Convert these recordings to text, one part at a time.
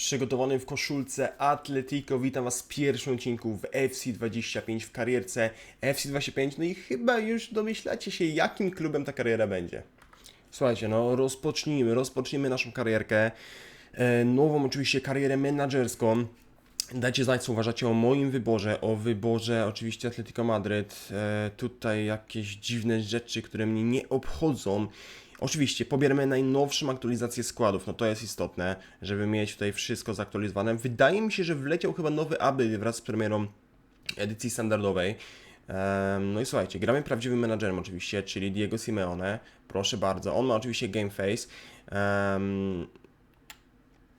przygotowany w koszulce Atletico. Witam Was w pierwszym odcinku w FC25 w karierce FC25. No i chyba już domyślacie się, jakim klubem ta kariera będzie. Słuchajcie, no rozpocznijmy, rozpocznijmy naszą karierkę. E, nową oczywiście karierę menadżerską. Dajcie znać, co uważacie o moim wyborze, o wyborze oczywiście Atletico Madryt. E, tutaj jakieś dziwne rzeczy, które mnie nie obchodzą. Oczywiście pobieramy najnowszą aktualizację składów, no to jest istotne, żeby mieć tutaj wszystko zaktualizowane. Wydaje mi się, że wleciał chyba nowy update wraz z premierą edycji standardowej. No i słuchajcie, gramy prawdziwym menadżerem oczywiście, czyli Diego Simeone. Proszę bardzo, on ma oczywiście game face. Em,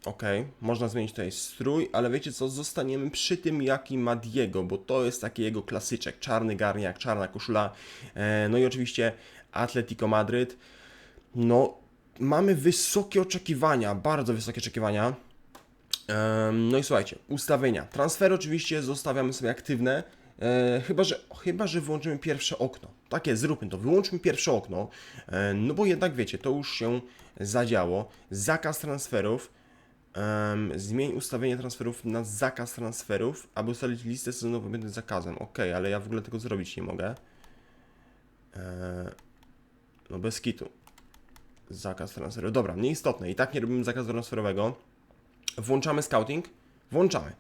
Okej, można zmienić tutaj strój, ale wiecie co, zostaniemy przy tym jaki ma Diego, bo to jest taki jego klasyczek, czarny garniak, czarna koszula, e, no i oczywiście Atletico Madryt. No, mamy wysokie oczekiwania, bardzo wysokie oczekiwania. No i słuchajcie, ustawienia. Transfery oczywiście zostawiamy sobie aktywne, e, chyba, że, chyba, że wyłączymy pierwsze okno. Tak jest, zróbmy to, wyłączmy pierwsze okno, e, no bo jednak wiecie, to już się zadziało. Zakaz transferów, em, zmień ustawienie transferów na zakaz transferów, aby ustalić listę sezonową będę zakazem. Ok, ale ja w ogóle tego zrobić nie mogę. E, no bez kitu. Zakaz transferu. Dobra, nieistotne. I tak nie robimy zakazu transferowego. Włączamy scouting. Włączamy.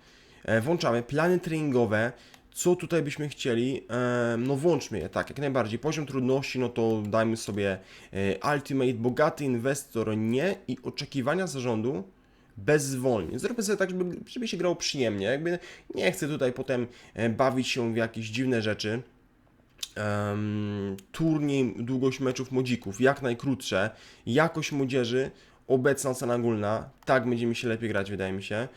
E, włączamy plany treningowe. Co tutaj byśmy chcieli? E, no włączmy je, tak, jak najbardziej. Poziom trudności, no to dajmy sobie e, Ultimate, bogaty inwestor nie i oczekiwania zarządu bez zwolnień. Zróbmy sobie tak, żeby, żeby się grało przyjemnie. Jakby nie chcę tutaj potem bawić się w jakieś dziwne rzeczy. Em, turniej, długość meczów młodzików, jak najkrótsze, jakość młodzieży, obecna cena ogólna, tak będziemy się lepiej grać, wydaje mi się.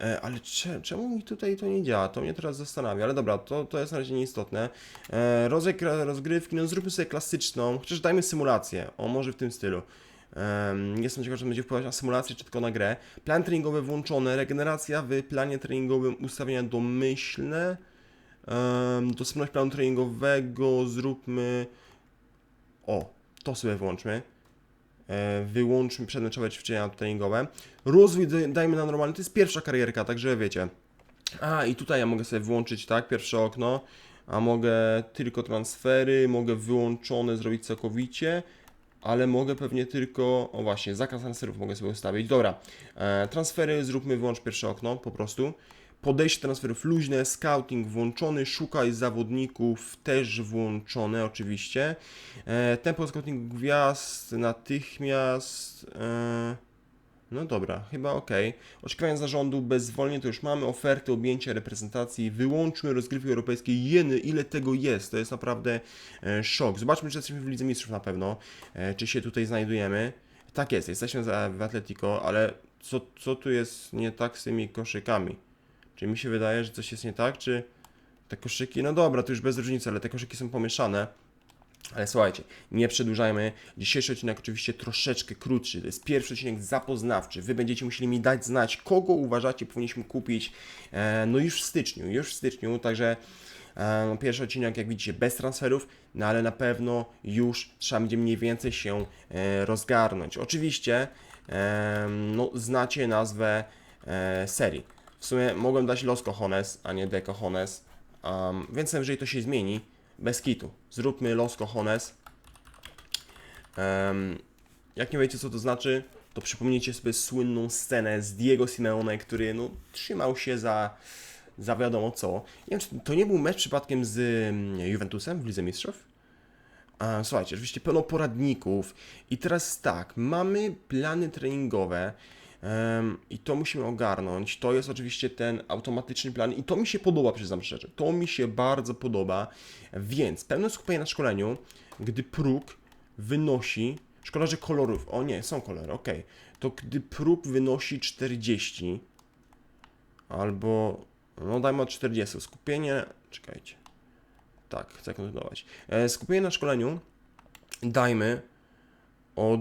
E, ale cze, czemu mi tutaj to nie działa? To mnie teraz zastanawia, ale dobra, to, to jest na razie nieistotne. E, rozgrywki, no zróbmy sobie klasyczną, chociaż dajmy symulację, o może w tym stylu. Um, jestem ciekaw, czy będzie wpływać na symulację, czy tylko na grę. Plan treningowy włączony, regeneracja w planie treningowym, ustawienia domyślne. Dostępność planu treningowego zróbmy. O, to sobie włączmy. E, wyłączmy przedmeczowe ćwiczenia treningowe. Rozwój daj- dajmy na normalny. To jest pierwsza karierka, także wiecie. A, i tutaj ja mogę sobie włączyć, tak, pierwsze okno. A mogę tylko transfery, mogę wyłączone zrobić całkowicie. Ale mogę pewnie tylko, o właśnie, zakaz transferów mogę sobie ustawić. Dobra, e, transfery zróbmy wyłącz pierwsze okno, po prostu. Podejście transferów luźne, scouting włączony, szukaj zawodników też włączone oczywiście. E, tempo scoutingu gwiazd natychmiast. E, no dobra, chyba ok. Oczekiwania zarządu bez zwolnień to już mamy. Oferty, objęcia reprezentacji. Wyłączmy rozgrywki europejskie. Jeny, ile tego jest? To jest naprawdę e, szok. Zobaczmy, czy jesteśmy w Lidze Mistrzów na pewno. E, czy się tutaj znajdujemy. Tak jest, jesteśmy w Atletico, ale co, co tu jest nie tak z tymi koszykami? Czy mi się wydaje, że coś jest nie tak, czy te koszyki, no dobra, to już bez różnicy, ale te koszyki są pomieszane. Ale słuchajcie, nie przedłużajmy. Dzisiejszy odcinek oczywiście troszeczkę krótszy. To jest pierwszy odcinek zapoznawczy. Wy będziecie musieli mi dać znać, kogo uważacie powinniśmy kupić e, no już w styczniu, już w styczniu, także e, no, pierwszy odcinek, jak widzicie, bez transferów, no ale na pewno już trzeba będzie mniej więcej się e, rozgarnąć. Oczywiście, no znacie nazwę serii. W sumie mogłem dać Los Cojones, a nie De Cojones, um, więc jeżeli to się zmieni, bez kitu. Zróbmy Los Cojones. Um, jak nie wiecie co to znaczy, to przypomnijcie sobie słynną scenę z Diego Simeone, który no, trzymał się za, za wiadomo co. Nie wiem, czy to nie był mecz przypadkiem z mm, Juventusem w Lidze Mistrzów? Słuchajcie, oczywiście pełno poradników. I teraz tak, mamy plany treningowe i to musimy ogarnąć. To jest oczywiście ten automatyczny plan i to mi się podoba, przyznam szczerze. To mi się bardzo podoba. Więc pełne skupienie na szkoleniu, gdy próg wynosi. Szkolarze kolorów. O nie, są kolory, ok. To gdy próg wynosi 40 albo. No dajmy od 40. Skupienie. Czekajcie. Tak, chcę kontynuować. E, skupienie na szkoleniu dajmy od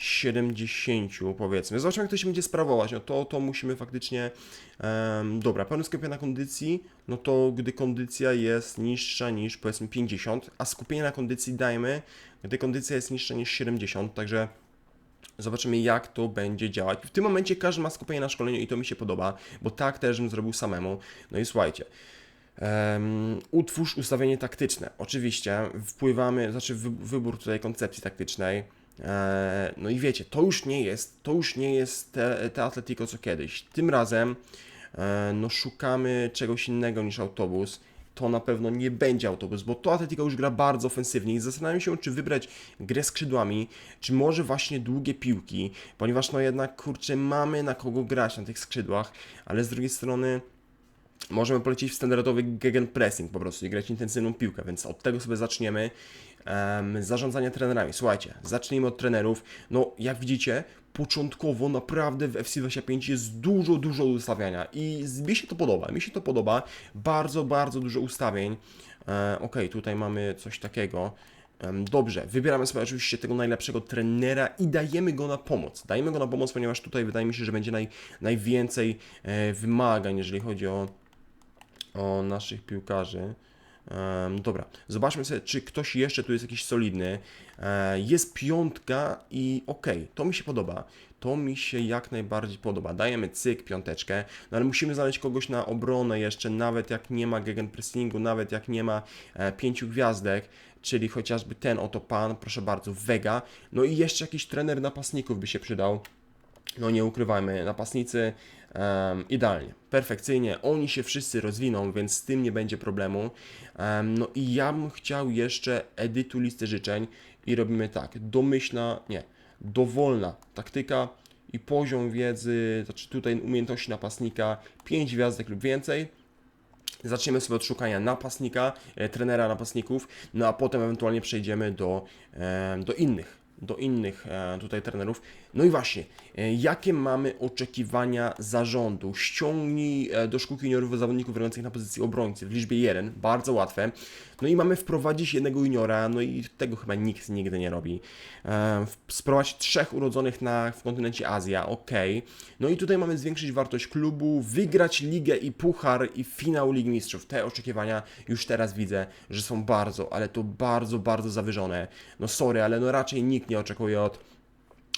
70 powiedzmy. Zobaczymy, jak to się będzie sprawować. No to, to musimy faktycznie. em, dobra, pełne skupienie na kondycji, no to gdy kondycja jest niższa niż powiedzmy 50, a skupienie na kondycji dajmy, gdy kondycja jest niższa niż 70, także Zobaczymy, jak to będzie działać. W tym momencie każdy ma skupienie na szkoleniu i to mi się podoba, bo tak też bym zrobił samemu. No i słuchajcie. Um, utwórz ustawienie taktyczne. Oczywiście wpływamy, znaczy wy, wybór tutaj koncepcji taktycznej. E, no i wiecie, to już nie jest, to już nie jest te, te Atletico co kiedyś. Tym razem e, no szukamy czegoś innego niż autobus. To na pewno nie będzie autobus, bo to Atletico już gra bardzo ofensywnie i zastanawiam się, czy wybrać grę skrzydłami, czy może właśnie długie piłki, ponieważ no jednak, kurczę, mamy na kogo grać na tych skrzydłach, ale z drugiej strony możemy polecieć w standardowy gegenpressing po prostu i grać intensywną piłkę, więc od tego sobie zaczniemy. Um, zarządzanie trenerami. Słuchajcie, zacznijmy od trenerów. No, jak widzicie, początkowo naprawdę w FC25 jest dużo, dużo ustawiania i mi się to podoba. Mi się to podoba. Bardzo, bardzo dużo ustawień. E, ok, tutaj mamy coś takiego. Dobrze, wybieramy sobie oczywiście tego najlepszego trenera i dajemy go na pomoc. Dajemy go na pomoc, ponieważ tutaj wydaje mi się, że będzie naj, najwięcej e, wymagań, jeżeli chodzi o, o naszych piłkarzy. Em, dobra, zobaczmy sobie, czy ktoś jeszcze tu jest jakiś solidny. E, jest piątka i okej, to mi się podoba. To mi się jak najbardziej podoba. Dajemy cyk, piąteczkę, no ale musimy znaleźć kogoś na obronę jeszcze, nawet jak nie ma gegenpressingu, nawet jak nie ma e, pięciu gwiazdek, czyli chociażby ten oto pan, proszę bardzo, Vega. No i jeszcze jakiś trener napastników by się przydał no nie ukrywajmy, napastnicy em, idealnie, perfekcyjnie, oni się wszyscy rozwiną, więc z tym nie będzie problemu. Em, no i ja bym chciał jeszcze edytu listy życzeń i robimy tak, domyślna, nie, dowolna taktyka i poziom wiedzy, znaczy tutaj umiejętności napastnika, 5 gwiazdek lub więcej. Zaczniemy sobie od szukania napastnika, e, trenera napastników, no a potem ewentualnie przejdziemy do, do innych, do innych e, tutaj trenerów. No i właśnie, e, jakie mamy oczekiwania zarządu? Ściągnij e, do szkółki juniorów zawodników grających na pozycji obrońcy w liczbie 1, bardzo łatwe. No i mamy wprowadzić jednego juniora, no i tego chyba nikt nigdy nie robi. E, Sprowadzić trzech urodzonych na, w kontynencie Azja, ok. No i tutaj mamy zwiększyć wartość klubu, wygrać ligę i puchar i finał Ligi Mistrzów. Te oczekiwania już teraz widzę, że są bardzo, ale to bardzo, bardzo zawyżone. No sorry, ale no raczej nikt nie oczekuje od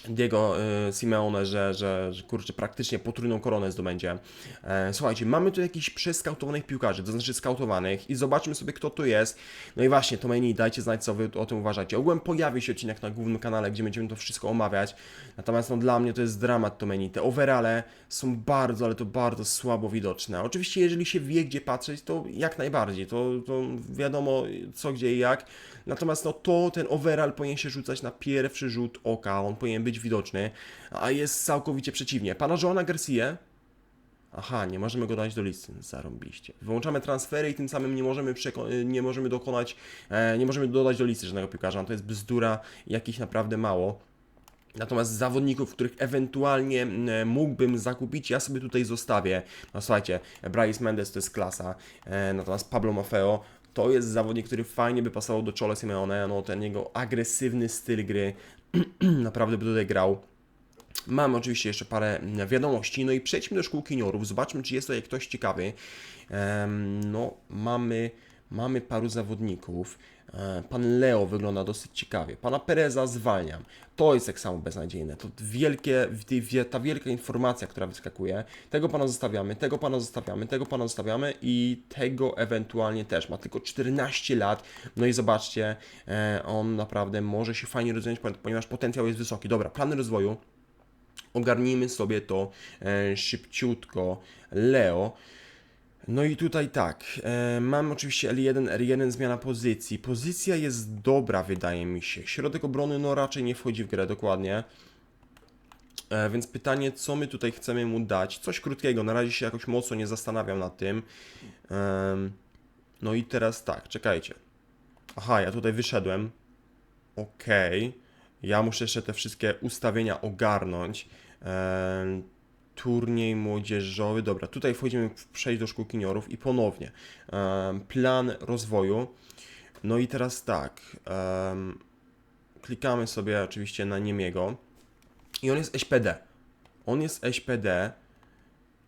Diego y, Simeone, że, że, że kurczę, praktycznie potrójną koronę zdobędzie. E, słuchajcie, mamy tu jakichś przeskautowanych piłkarzy, to znaczy skautowanych i zobaczmy sobie, kto to jest. No i właśnie, to menu, dajcie znać, co wy o tym uważacie. Ogółem pojawi się odcinek na głównym kanale, gdzie będziemy to wszystko omawiać. Natomiast no, dla mnie to jest dramat to menu. Te overale są bardzo, ale to bardzo słabo widoczne. Oczywiście, jeżeli się wie, gdzie patrzeć, to jak najbardziej. To, to wiadomo, co, gdzie i jak. Natomiast no to ten overall powinien się rzucać na pierwszy rzut oka, on powinien być widoczny, a jest całkowicie przeciwnie. Pana Joana Garcia Aha, nie możemy go dać do listy, zarąbiście. Wyłączamy transfery i tym samym nie możemy, nie możemy dokonać, e, nie możemy dodać do listy żadnego piłkarza. No to jest bzdura, jakich naprawdę mało. Natomiast zawodników, których ewentualnie mógłbym zakupić, ja sobie tutaj zostawię. No słuchajcie, Bryce Mendes to jest klasa, e, natomiast Pablo Maffeo to jest zawodnik, który fajnie by pasował do Chole Simeone, no ten jego agresywny styl gry naprawdę by tutaj grał. Mamy oczywiście jeszcze parę mm, wiadomości, no i przejdźmy do szkółki juniorów, zobaczmy, czy jest tutaj ktoś ciekawy. No, mamy, mamy paru zawodników. E, Pan Leo wygląda dosyć ciekawie. Pana Pereza zwalniam. To jest tak samo beznadziejne. To wielkie, wie- ta wielka informacja, która wyskakuje. Tego pana zostawiamy, tego pana zostawiamy, tego pana zostawiamy i tego ewentualnie też. Ma tylko 14 lat. No i zobaczcie, e, on naprawdę może się fajnie rozwijać, ponieważ potencjał jest wysoki. Dobra, plany rozwoju ogarnijmy sobie to e, szybciutko. Leo. No i tutaj tak, e, mamy oczywiście L1, R1, zmiana pozycji. Pozycja jest dobra, wydaje mi się. Środek obrony, no raczej nie wchodzi w grę dokładnie. E, więc pytanie, co my tutaj chcemy mu dać? Coś krótkiego, na razie się jakoś mocno nie zastanawiam nad tym. Em, no i teraz tak, czekajcie. Aha, ja tutaj wyszedłem. Okej. Ja muszę jeszcze te wszystkie ustawienia ogarnąć. Turniej młodzieżowy. Dobra, tutaj wchodzimy przejść do szkół juniorów i ponownie. em, plan rozwoju. No i teraz tak. em, klikamy sobie oczywiście na Niemiego. I on jest SPD. On jest SPD.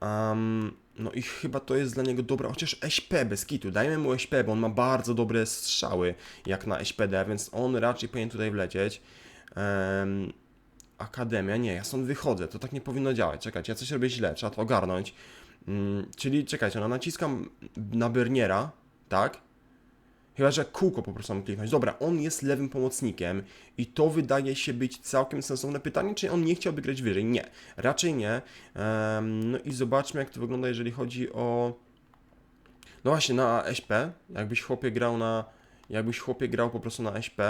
Um, no i chyba to jest dla niego dobra, chociaż SP bez kitu, dajmy mu SP, bo on ma bardzo dobre strzały jak na SPD, więc on raczej powinien tutaj wlecieć. Em, Akademia, nie, ja stąd wychodzę, to tak nie powinno działać. Czekajcie, ja coś robię źle, trzeba to ogarnąć. Mm, czyli czekajcie, no naciskam na Berniera, tak? Chyba, że kółko po prostu mam kliknąć. Dobra, on jest lewym pomocnikiem i to wydaje się być całkiem sensowne pytanie, czy on nie chciałby grać wyżej? Nie, raczej nie. No i zobaczmy, jak to wygląda, jeżeli chodzi o... No właśnie, na SP, jakbyś chłopie grał na... Jakbyś chłopie grał po prostu na SP,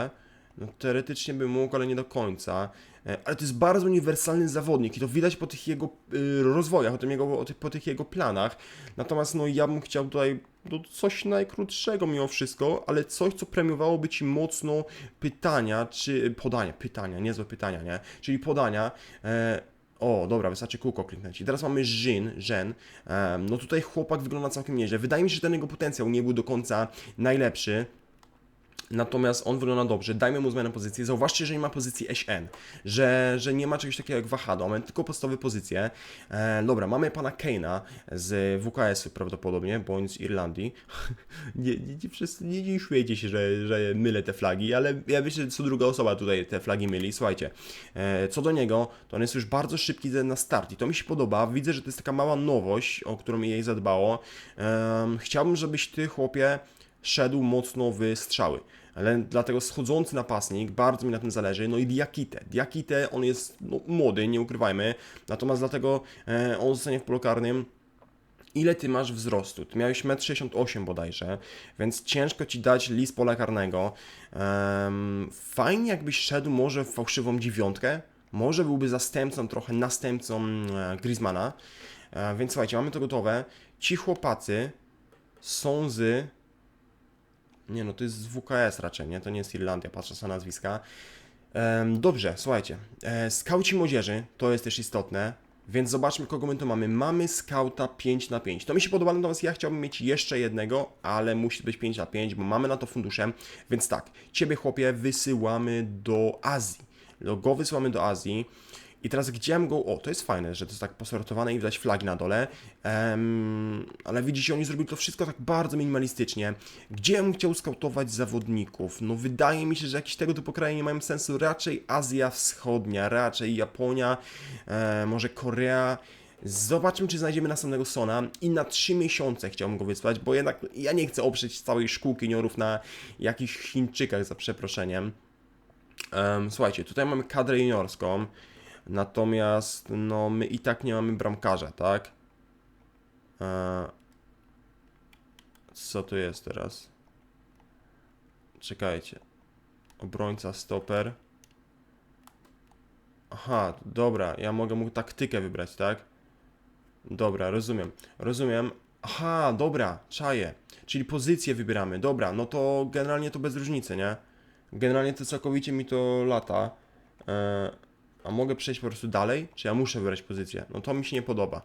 no teoretycznie by mógł, ale nie do końca. E, Ale to jest bardzo uniwersalny zawodnik i to widać po tych jego y, rozwojach, po, tym jego, o po tych jego planach. Natomiast no ja bym chciał tutaj no, coś najkrótszego mimo wszystko, ale coś, co premiowałoby Ci mocno pytania, czy podania, pytania, niezłe pytania, nie? Czyli podania. E, o, dobra, wystarczy kółko kliknąć. I teraz mamy Żyn, Żen. Em, no tutaj chłopak wygląda całkiem nieźle. Wydaje mi się, że ten jego potencjał nie był do końca najlepszy. Natomiast on wygląda dobrze. Dajmy mu zmianę pozycji. Zauważcie, że nie ma pozycji SN, że, że nie ma czegoś takiego jak wahadło, mamy tylko podstawowe pozycje. E, dobra, mamy pana Keina z WKS-u prawdopodobnie, bądź z Irlandii. nie, nie, nie, nie, nie się, że, że mylę te flagi, ale ja myślę, że co druga osoba tutaj te flagi myli. Słuchajcie, e, co do niego, to on jest już bardzo szybki na start i to mi się podoba. Widzę, że to jest taka mała nowość, o którą jej zadbało. Em, chciałbym, żebyś ty, chłopie, szedł mocno w strzały. Ale dlatego schodzący napastnik, bardzo mi na tym zależy. No i Diakite. Diakite, on jest no, młody, nie ukrywajmy. Natomiast dlatego e, on zostanie w polu karnym. Ile ty masz wzrostu? Ty miałeś 1,68 m bodajże, więc ciężko ci dać list pola karnego. Fajnie jakbyś szedł może w fałszywą dziewiątkę. Może byłby zastępcą, trochę następcą e, Griezmana. E, więc słuchajcie, mamy to gotowe. Ci chłopacy są z nie no, to jest z WKS raczej, nie? To nie jest Irlandia, patrzę na nazwiska. Dobrze, słuchajcie. E, skauci młodzieży, to jest też istotne, więc zobaczmy, kogo my tu mamy. Mamy skauta 5 na 5 To mi się podoba, natomiast ja chciałbym mieć jeszcze jednego, ale musi być 5 na 5 bo mamy na to fundusze. Więc tak, ciebie chłopie wysyłamy do Azji. Go wysyłamy do Azji. I teraz gdzie go. O, to jest fajne, że to jest tak posortowane i widać flagi na dole. Em, ale widzicie, oni zrobili to wszystko tak bardzo minimalistycznie. Gdzie bym chciał skautować zawodników? No, wydaje mi się, że jakieś tego typu kraje nie mają sensu. Raczej Azja Wschodnia, raczej Japonia, e, może Korea. Zobaczmy, czy znajdziemy następnego Sona i na 3 miesiące chciałbym go wysłać, bo jednak ja nie chcę oprzeć całej szkółki niorów na jakichś Chińczykach, za przeproszeniem. Em, słuchajcie, tutaj mamy kadrę juniorską. Natomiast no, my i tak nie mamy bramkarza, tak? E, co tu jest teraz? Czekajcie. Obrońca, stoper. Aha, dobra, ja mogę mu taktykę wybrać, tak? Dobra, rozumiem. Rozumiem. Aha, dobra, czaję. Czyli pozycję wybieramy. Dobra, no to generalnie to bez różnicy, nie? Generalnie to całkowicie mi to lata. E, a mogę przejść po prostu dalej? Czy ja muszę wybrać pozycję? No to mi się nie podoba.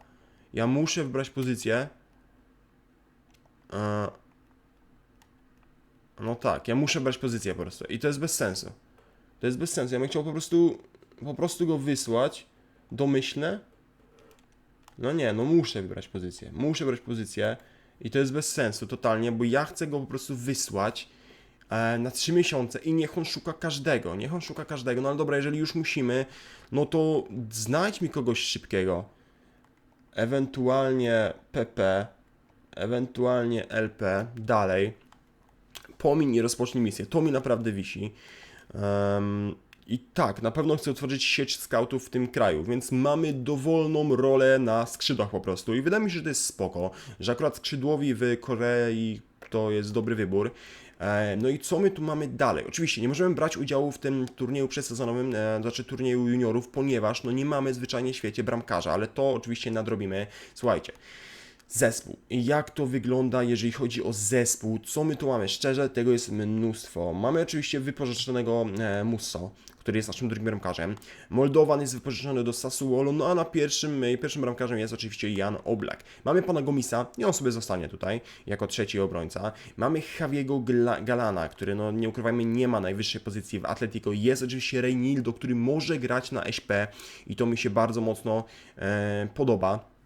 Ja muszę wybrać pozycję. E, no tak, ja muszę brać pozycję po prostu. I to jest bez sensu. To jest bez sensu. Ja bym chciał po prostu, po prostu go wysłać domyślne. No nie, no muszę wybrać pozycję. Muszę wybrać pozycję. I to jest bez sensu totalnie, bo ja chcę go po prostu wysłać na 3 miesiące i niech on szuka każdego. Niech on szuka każdego. No ale dobra, jeżeli już musimy, no to znajdź mi kogoś szybkiego. Ewentualnie PP, ewentualnie LP, dalej. Pomiń i rozpocznij misję. To mi naprawdę wisi. Em, I tak, na pewno chcę utworzyć sieć scoutów w tym kraju, więc mamy dowolną rolę na skrzydłach po prostu. I wydaje mi się, że to jest spoko, że akurat skrzydłowi w Korei to jest dobry wybór. E, No i co my tu mamy dalej? Oczywiście nie możemy brać udziału w tym turnieju przesezonowym, e, znaczy turnieju juniorów, ponieważ no nie mamy zwyczajnie w świecie bramkarza, ale to oczywiście nadrobimy. Słuchajcie, Zespół. Jak to wygląda, jeżeli chodzi o zespół? Co my tu mamy? Szczerze, tego jest mnóstwo. Mamy oczywiście wypożyczonego e, Musso, który jest naszym drugim bramkarzem. Moldowan jest wypożyczony do Sassuolo, no a na pierwszym, e, pierwszym bramkarzem jest oczywiście Jan Oblak. Mamy pana Gomisa, i on sobie zostanie tutaj, jako trzeci obrońca. Mamy Javiego Galana, który, no nie ukrywajmy, nie ma najwyższej pozycji w Atletico. Jest oczywiście Reynildo, który może grać na SP i to mi się bardzo mocno e, podoba.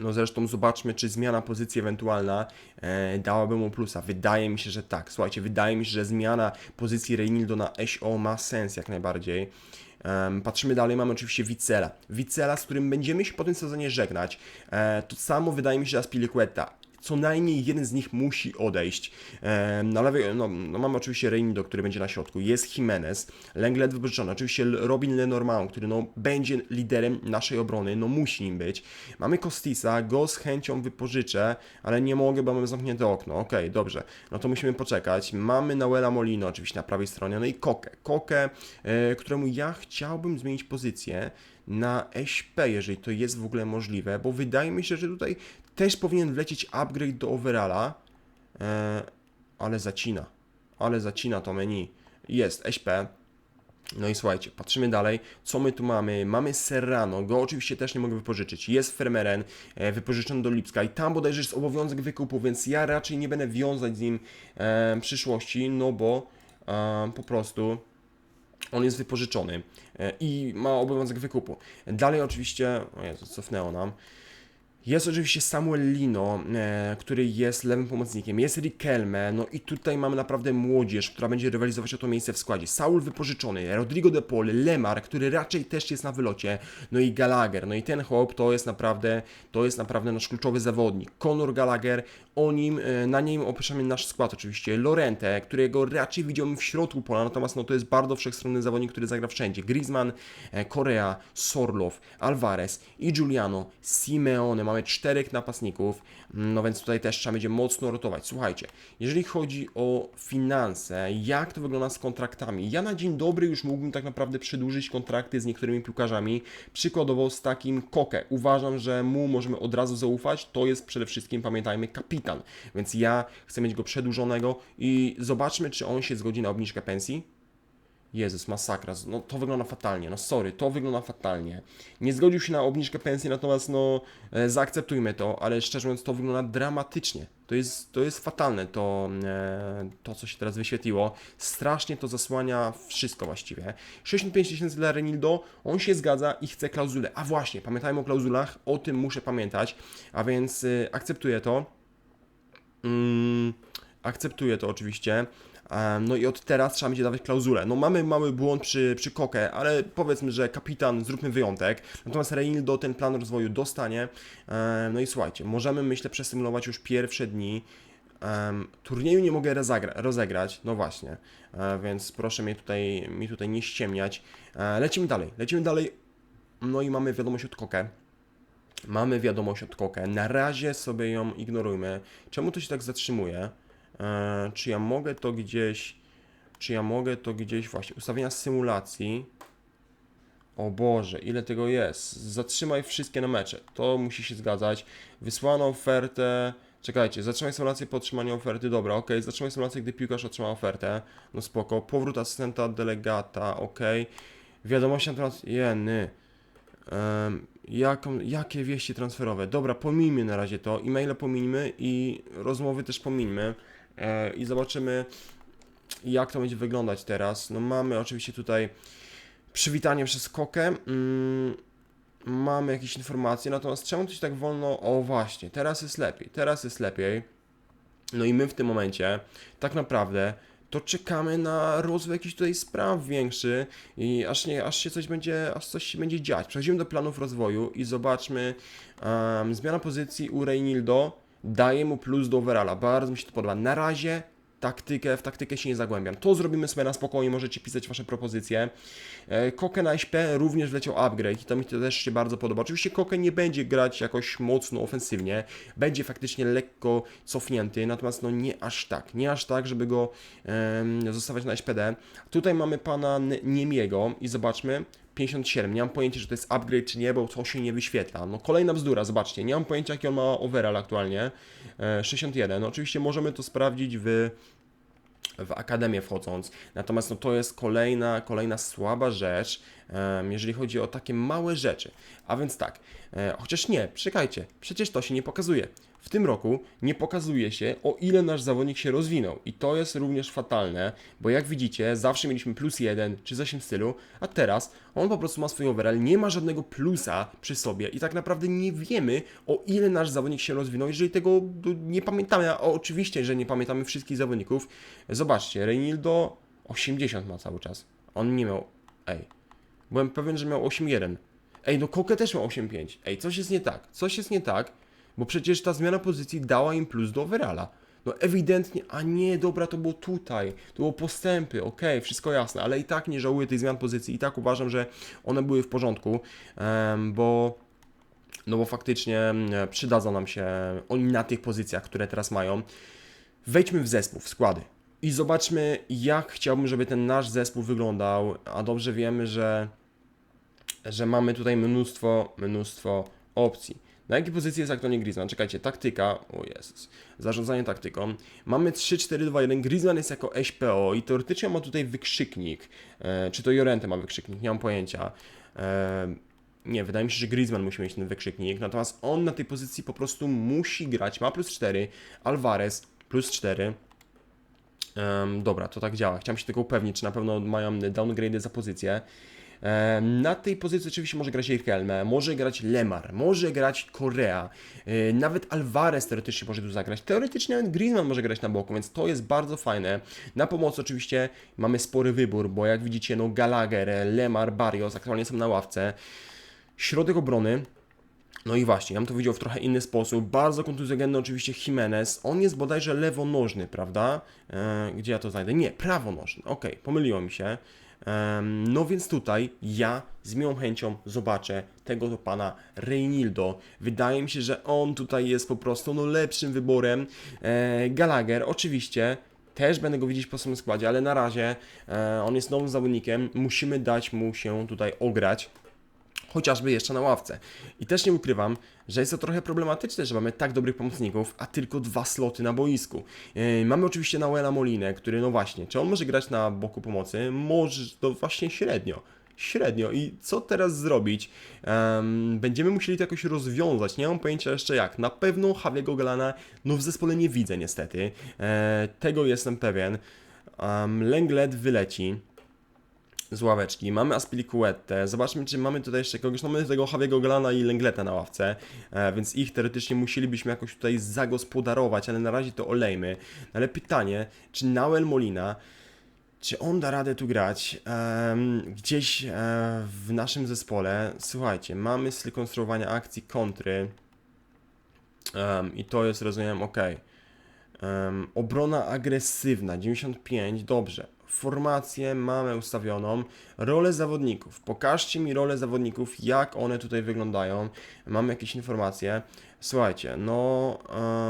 No zresztą zobaczmy, czy zmiana pozycji ewentualna e, dałaby mu plusa. Wydaje mi się, że tak. Słuchajcie, wydaje mi się, że zmiana pozycji Reynildo na SO ma sens jak najbardziej. Em, patrzymy dalej, mamy oczywiście Wicela. Wicela, z którym będziemy się po tym sezonie żegnać. E, to samo wydaje mi się Aspilicueta co najmniej jeden z nich musi odejść. Na lewej, no, no mamy oczywiście Reinido, który będzie na środku, jest Jimenez, Lenglet wypożyczony, oczywiście Robin Lenormand, który no, będzie liderem naszej obrony, no musi nim być. Mamy Kostisa, go z chęcią wypożyczę, ale nie mogę, bo mamy zamknięte okno. Okej, dobrze, no to musimy poczekać. Mamy Nauela Molino oczywiście na prawej stronie, no i Kokę. Kokę, e, któremu ja chciałbym zmienić pozycję na SP, jeżeli to jest w ogóle możliwe, bo wydaje mi się, że tutaj też powinien wlecieć upgrade do overalla, e, ale zacina, ale zacina to menu. Jest SP. No i słuchajcie, patrzymy dalej, co my tu mamy. Mamy Serrano, go oczywiście też nie mogę wypożyczyć. Jest Fermeren, e, wypożyczony do Lipska i tam bodajże jest obowiązek wykupu, więc ja raczej nie będę wiązać z nim e, przyszłości, no bo e, po prostu on jest wypożyczony e, i ma obowiązek wykupu. Dalej oczywiście, o Jezu, cofnęło nam. Jest oczywiście Samuel Lino, e, który jest lewym pomocnikiem. Jest Riquelme, no i tutaj mamy naprawdę młodzież, która będzie rywalizować o to miejsce w składzie. Saul wypożyczony, Rodrigo de Paul, Lemar, który raczej też jest na wylocie, no i Gallagher. No i ten chłop to jest naprawdę, to jest naprawdę nasz kluczowy zawodnik. Conor Gallagher, o nim, e, na nim opiszemy nasz skład oczywiście. Lorente, którego raczej widziałbym w środku pola, natomiast no to jest bardzo wszechstronny zawodnik, który zagra wszędzie. Griezmann, e, Korea, Sorlow, Alvarez i Giuliano, Simeone. Mamy czterech napastników, no więc tutaj też trzeba będzie mocno rotować. Słuchajcie, jeżeli chodzi o finanse, jak to wygląda z kontraktami? Ja na dzień dobry już mógłbym tak naprawdę przedłużyć kontrakty z niektórymi piłkarzami, przykładowo z takim Koke. Uważam, że mu możemy od razu zaufać, to jest przede wszystkim, pamiętajmy, kapitan, więc ja chcę mieć go przedłużonego i zobaczmy, czy on się zgodzi na obniżkę pensji. Jezus, masakra. No to wygląda fatalnie. No sorry, to wygląda fatalnie. Nie zgodził się na obniżkę pensji, natomiast no e, zaakceptujmy to, ale szczerze mówiąc to wygląda dramatycznie. To jest, to jest fatalne to, e, to, co się teraz wyświetliło. Strasznie to zasłania wszystko właściwie. 65 tysięcy dla Renildo, on się zgadza i chce klauzulę. A właśnie, pamiętajmy o klauzulach, o tym muszę pamiętać, a więc e, akceptuję to. Mm, akceptuję to oczywiście. No i od teraz trzeba będzie dawać klauzulę. No mamy mały błąd przy, przy Koke, ale powiedzmy, że kapitan, zróbmy wyjątek. Natomiast Reinildo ten plan rozwoju dostanie. No i słuchajcie, możemy myślę przesymulować już pierwsze dni. Turnieju nie mogę rozegra rozegrać, no właśnie, e, więc proszę mnie tutaj, mi tutaj nie ściemniać. E, lecimy dalej, lecimy dalej. No i mamy wiadomość od Koke. Mamy wiadomość od Koke. Na razie sobie ją ignorujmy. Czemu to się tak zatrzymuje? E, czy ja mogę to gdzieś. Czy ja mogę to gdzieś właśnie. Ustawienia symulacji. O Boże, ile tego jest? Zatrzymaj wszystkie na mecze. To musi się zgadzać. Wysłano ofertę. Czekajcie, zatrzymaj symulację po otrzymaniu oferty. Dobra, ok. Zatrzymaj symulację, gdy piłkarz otrzyma ofertę. No spoko. Powrót asystenta delegata, ok. Wiadomości na temat. Jeny. Em, jaką, jakie wieści transferowe? Dobra, pomijmy na razie to. E-maile pomińmy i rozmowy też pomińmy. E, I zobaczymy, jak to będzie wyglądać teraz. No mamy oczywiście tutaj przywitanie przez Kokę. Mm, mamy jakieś informacje, natomiast czemu to się tak wolno? O właśnie, teraz jest lepiej, teraz jest lepiej. No i my w tym momencie tak naprawdę to czekamy na rozwój jakichś tutaj spraw większy i aż, nie, aż się coś będzie, aż coś się będzie dziać. Przechodzimy do planów rozwoju i zobaczmy em, zmiana pozycji u Reinildo daje mu plus do overalla. Bardzo mi się to podoba. Na razie taktykę, w taktykę się nie zagłębiam. To zrobimy sobie na spokojnie, możecie pisać Wasze propozycje. E, Koke na SP również wleciał upgrade i to mi to też się bardzo podoba. Oczywiście Koke nie będzie grać jakoś mocno ofensywnie, będzie faktycznie lekko cofnięty, natomiast no nie aż tak, nie aż tak, żeby go em, zostawiać na SPD. Tutaj mamy pana Niemiego i zobaczmy, 57. Nie mam pojęcia, czy to jest upgrade, czy nie, bo to się nie wyświetla. No kolejna bzdura, zobaczcie. Nie mam pojęcia, jaki on ma overall aktualnie. E, 61. No, oczywiście możemy to sprawdzić w w akademię wchodząc. Natomiast no, to jest kolejna, kolejna słaba rzecz, jeżeli chodzi o takie małe rzeczy. A więc tak, e, chociaż nie, czekajcie, przecież to się nie pokazuje. W tym roku nie pokazuje się, o ile nasz zawodnik się rozwinął. I to jest również fatalne, bo jak widzicie, zawsze mieliśmy plus jeden czy coś w stylu, a teraz on po prostu ma swój overall, nie ma żadnego plusa przy sobie i tak naprawdę nie wiemy, o ile nasz zawodnik się rozwinął, jeżeli tego nie pamiętamy. A oczywiście, że nie pamiętamy wszystkich zawodników. Zobaczcie, Reinildo 80 ma cały czas. On nie miał. Ej. Byłem pewien, że miał 8-1. Ej, no Koke też miał 8-5. Ej, coś jest nie tak. Coś jest nie tak, bo przecież ta zmiana pozycji dała im plus do overalla. No ewidentnie, a nie, dobra, to było tutaj, to było postępy, okej, wszystko jasne, ale i tak nie żałuję tych zmian pozycji, i tak uważam, że one były w porządku, bo no bo faktycznie przydadzą nam się oni na tych pozycjach, które teraz mają. Wejdźmy w zespół, w składy i zobaczmy, jak chciałbym, żeby ten nasz zespół wyglądał, a dobrze wiemy, że, że mamy tutaj mnóstwo, mnóstwo opcji. Na jakiej pozycji jest Aktonie Griezmann? Czekajcie, taktyka, o Jezus, zarządzanie taktyką. Mamy 3-4-2-1, Griezmann jest jako SPO i teoretycznie ma tutaj wykrzyknik, e, czy to Jorente ma wykrzyknik, nie mam pojęcia. E, nie, wydaje mi się, że Griezmann musi mieć ten wykrzyknik, natomiast on na tej pozycji po prostu musi grać, ma plus 4, Alvarez plus 4. Em, dobra, to tak działa. Chciałem się tylko upewnić, czy na pewno mają downgrade za pozycję. Na tej pozycji oczywiście może grać Riquelme, może grać Lemar, może grać Korea, e, nawet Alvarez teoretycznie może tu zagrać, teoretycznie nawet Griezmann może grać na boku, więc to jest bardzo fajne. Na pomoc oczywiście mamy spory wybór, bo jak widzicie, no Gallagher, Lemar, Barrios aktualnie są na ławce. Środek obrony, no i właśnie, ja bym to widział w trochę inny sposób. Bardzo kontuzjogenny oczywiście Jimenez. On jest bodajże lewonożny, prawda? E, gdzie ja to znajdę? Nie, prawonożny. Okej, pomyliło mi się. No więc tutaj ja z miłą chęcią zobaczę tego to pana Reynildo. Wydaje mi się, że on tutaj jest po prostu no, lepszym wyborem. E, Gallagher oczywiście też będę go widzieć po swoim składzie, ale na razie e, on jest nowym zawodnikiem. Musimy dać mu się tutaj ograć chociażby jeszcze na ławce. I też nie ukrywam, że jest to trochę problematyczne, że mamy tak dobrych pomocników, a tylko dwa sloty na boisku. Yy, mamy oczywiście Nauela Molinę, który no właśnie, czy on może grać na boku pomocy? Może, to właśnie średnio. Średnio. I co teraz zrobić? Em, będziemy musieli to jakoś rozwiązać. Nie mam pojęcia jeszcze jak. Na pewno Javiego Galana no w zespole nie widzę niestety. E, tego jestem pewien. Um, Lenglet wyleci z ławeczki. Mamy Aspilicuetę. Zobaczmy, czy mamy tutaj jeszcze kogoś. No mamy tego Javiego Glana i Lengleta na ławce, e, więc ich teoretycznie musielibyśmy jakoś tutaj zagospodarować, ale na razie to olejmy. Ale pytanie, czy Nauel Molina, czy on da radę tu grać? Em, gdzieś e, w naszym zespole, słuchajcie, mamy styl konstruowania akcji kontry em, i to jest, rozumiem, ok. Em, obrona agresywna, 95, dobrze. Formację mamy ustawioną. Rolę zawodników. Pokażcie mi rolę zawodników, jak one tutaj wyglądają. Mamy jakieś informacje. Słuchajcie, no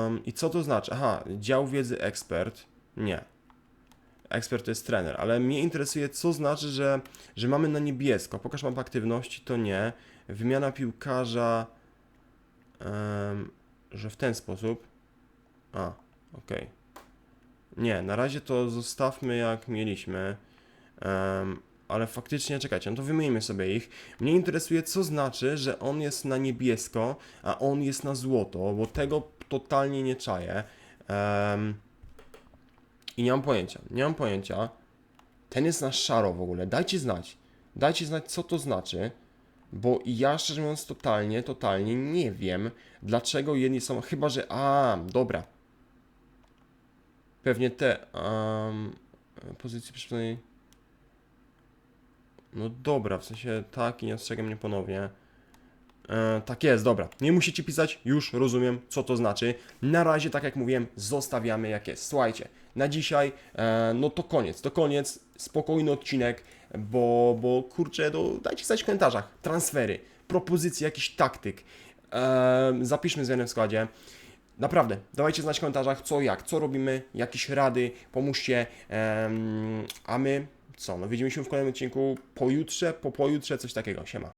em, i co to znaczy? Aha, dział wiedzy ekspert. Nie. Ekspert to jest trener, ale mnie interesuje, co znaczy, że, że mamy na niebiesko. Pokaż mapę aktywności, to nie. Wymiana piłkarza, em, że w ten sposób. A, okej. Nie, na razie to zostawmy jak mieliśmy. Em, ale faktycznie, czekajcie, no to wymienimy sobie ich. Mnie interesuje, co znaczy, że on jest na niebiesko, a on jest na złoto, bo tego totalnie nie czaję. Em, I nie mam pojęcia, nie mam pojęcia. Ten jest na szaro w ogóle, dajcie znać. Dajcie znać, co to znaczy. Bo ja szczerze mówiąc totalnie, totalnie nie wiem, dlaczego jedni są, chyba że, a, dobra, Pewnie te um, pozycje przynajmniej. No dobra, w sensie tak i nie ostrzegam mnie ponownie. E, tak jest, dobra. Nie musicie pisać, już rozumiem, co to znaczy. Na razie, tak jak mówiłem, zostawiamy jak jest. Słuchajcie, na dzisiaj, e, no to koniec, to koniec. Spokojny odcinek, bo, bo kurczę, no, dajcie znać w komentarzach. Transfery, propozycje, jakiś taktyk. E, zapiszmy zmiany w składzie. Naprawdę, dawajcie znać w komentarzach co jak, co robimy, jakieś rady, pomóżcie, a my co, no widzimy się w kolejnym odcinku pojutrze, po pojutrze, coś takiego, siema.